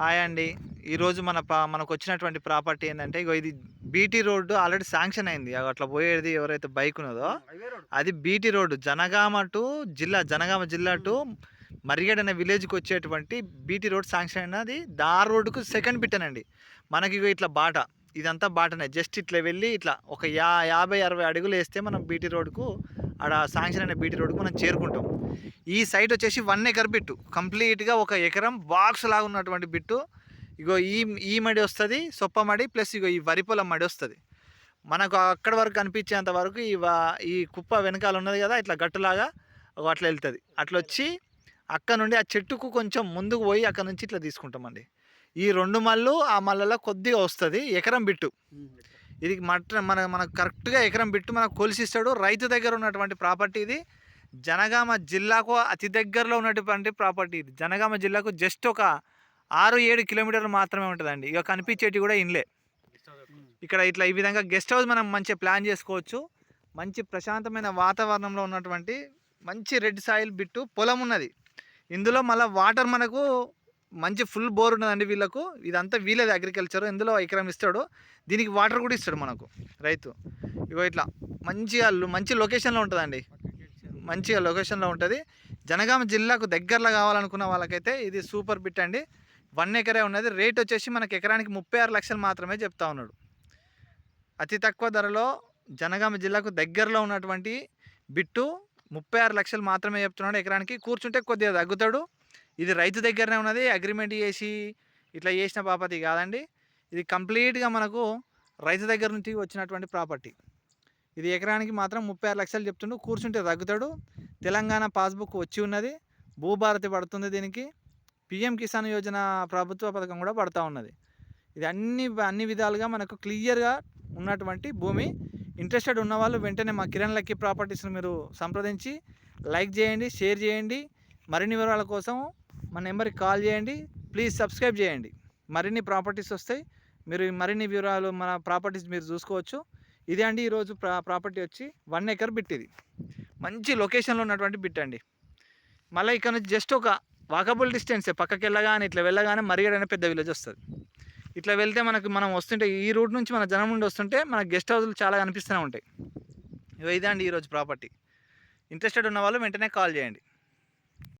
Hi అండి. ఈరోజు మన పా మనకు వచ్చినటువంటి ప్రాపర్టీ ఏంటంటే ఇగో ఇది బీటీ రోడ్డు ఆల్రెడీ శాంక్షన్ అయింది. అట్లా పోయేది ఎవరైతే బైక్ ఉన్నదో అది బీటీ రోడ్డు. జనగామ టు జిల్లా జనగామ జిల్లా టు మరిగడ్ అనే విలేజ్కి వచ్చేటువంటి బీటీ రోడ్ శాంక్షన్ అయినది దా రోడ్డుకు సెకండ్ బిట్టనండి. మనకి ఇగో ఇట్లా బాట. ఇదంతా బాటనే. జస్ట్ ఇట్లా వెళ్ళి ఇట్లా ఒక యా యాభై అరవై అడుగులు వేస్తే మనం బీటీ రోడ్డుకు ఆడ శాంక్షన్ అయిన బీటీ రోడ్డుకు మనం చేరుకుంటాం. ఈ సైట్ వచ్చేసి వన్ ఎకర్ బిట్టు. కంప్లీట్గా ఒక ఎకరం బాక్స్ లాగా ఉన్నటువంటి బిట్టు. ఇగో ఈ ఈ మడి వస్తుంది సొప్ప మడి ప్లస్ ఇగో ఈ వరి పొలం మడి వస్తుంది. మనకు అక్కడ వరకు కనిపించేంత వరకు ఈ ఈ కుప్ప వెనకాల ఉన్నది కదా ఇట్లా గట్టులాగా అట్లా వెళ్తుంది. అట్లా వచ్చి అక్కడ నుండి ఆ చెట్టుకు కొంచెం ముందుకు పోయి అక్కడ నుంచి ఇట్లా తీసుకుంటామండి. ఈ రెండు మళ్ళు ఆ మళ్ళలో కొద్దిగా వస్తుంది ఎకరం బిట్టు. ఇది మట మన మనకు కరెక్ట్గా ఎకరం బిట్టు మనకు కొలిసిస్తాడు. రైతు దగ్గర ఉన్నటువంటి ప్రాపర్టీ ఇది. జనగామ జిల్లాకు అతి దగ్గరలో ఉన్నటువంటి ప్రాపర్టీ ఇది. జనగామ జిల్లాకు జస్ట్ ఒక ఆరు ఏడు కిలోమీటర్లు మాత్రమే ఉంటుందండి. ఇక కనిపించేటి కూడా ఇన్లే. ఇక్కడ ఇట్లా ఈ విధంగా గెస్ట్ హౌస్ మనం మంచిగా ప్లాన్ చేసుకోవచ్చు. మంచి ప్రశాంతమైన వాతావరణంలో ఉన్నటువంటి మంచి రెడ్ సాయిల్ బిట్టు పొలం ఉన్నది. ఇందులో మళ్ళీ వాటర్ మనకు మంచి ఫుల్ బోర్ ఉన్నదండి వీళ్ళకు. ఇదంతా వీళ్ళది అగ్రికల్చర్ ఇందులో ఎకరం ఇస్తాడు. దీనికి వాటర్ కూడా ఇస్తాడు మనకు రైతు. ఇగో ఇట్లా మంచిగా మంచి లొకేషన్లో ఉంటుందండి. మంచిగా లొకేషన్లో ఉంటుంది. జనగామ జిల్లాకు దగ్గరలో కావాలనుకున్న వాళ్ళకైతే ఇది సూపర్ బిట్ అండి. వన్ ఎకరే ఉన్నది. రేట్ వచ్చేసి మనకి ఎకరానికి ముప్పై ఆరు లక్షలు మాత్రమే చెప్తా ఉన్నాడు. అతి తక్కువ ధరలో జనగామ జిల్లాకు దగ్గరలో ఉన్నటువంటి బిట్టు ముప్పై ఆరు లక్షలు మాత్రమే చెప్తున్నాడు. ఎకరానికి కూర్చుంటే కొద్దిగా తగ్గుతాడు. ఇది రైతు దగ్గరనే ఉన్నది అగ్రిమెంట్ చేసి ఇట్లా చేసిన ప్రాపర్టీ కాదండి. ఇది కంప్లీట్గా మనకు రైతు దగ్గర నుంచి వచ్చినటువంటి ప్రాపర్టీ ఇది ఎకరానికి మాత్రం ముప్పై ఆరు లక్షలు చెప్తుండు. కూర్చుంటే తగ్గుతాడు. తెలంగాణ పాస్బుక్ వచ్చి ఉన్నది. భూభారతి పడుతుంది దీనికి. పిఎం కిసాన్ యోజన ప్రభుత్వ పథకం కూడా పడుతూ ఉన్నది. ఇది అన్ని అన్ని విధాలుగా మనకు క్లియర్గా ఉన్నటువంటి భూమి. ఇంట్రెస్టెడ్ ఉన్నవాళ్ళు వెంటనే మా కిరణ్ లక్కీ ప్రాపర్టీస్ని మీరు సంప్రదించి లైక్ చేయండి షేర్ చేయండి. మరిన్ని వివరాల కోసం మా నెంబర్కి కాల్ చేయండి. ప్లీజ్ సబ్స్క్రైబ్ చేయండి. మరిన్ని ప్రాపర్టీస్ వస్తాయి మీరు మరిన్ని వివరాలు మన ప్రాపర్టీస్ మీరు చూసుకోవచ్చు. ఇదే అండి ఈరోజు ప్రా ప్రాపర్టీ వచ్చి వన్ ఎకర్ బిట్ ఇది. మంచి లొకేషన్లో ఉన్నటువంటి బిట్ అండి. మళ్ళీ ఇక్కడ నుంచి జస్ట్ ఒక వాకబుల్ డిస్టెన్సే. పక్కకి వెళ్ళగానే ఇట్లా వెళ్ళగానే మరిగడ అనే పెద్ద విలేజ్ వస్తుంది. ఇట్లా వెళ్తే మనకి మనం వస్తుంటే ఈ రూట్ నుంచి మన జనం నుండి వస్తుంటే మన గెస్ట్ హౌస్లు చాలా కనిపిస్తూనే ఉంటాయి. ఇగో ఇదే అండి ఈరోజు ప్రాపర్టీ. ఇంట్రెస్టెడ్ ఉన్న వాళ్ళు వెంటనే కాల్ చేయండి.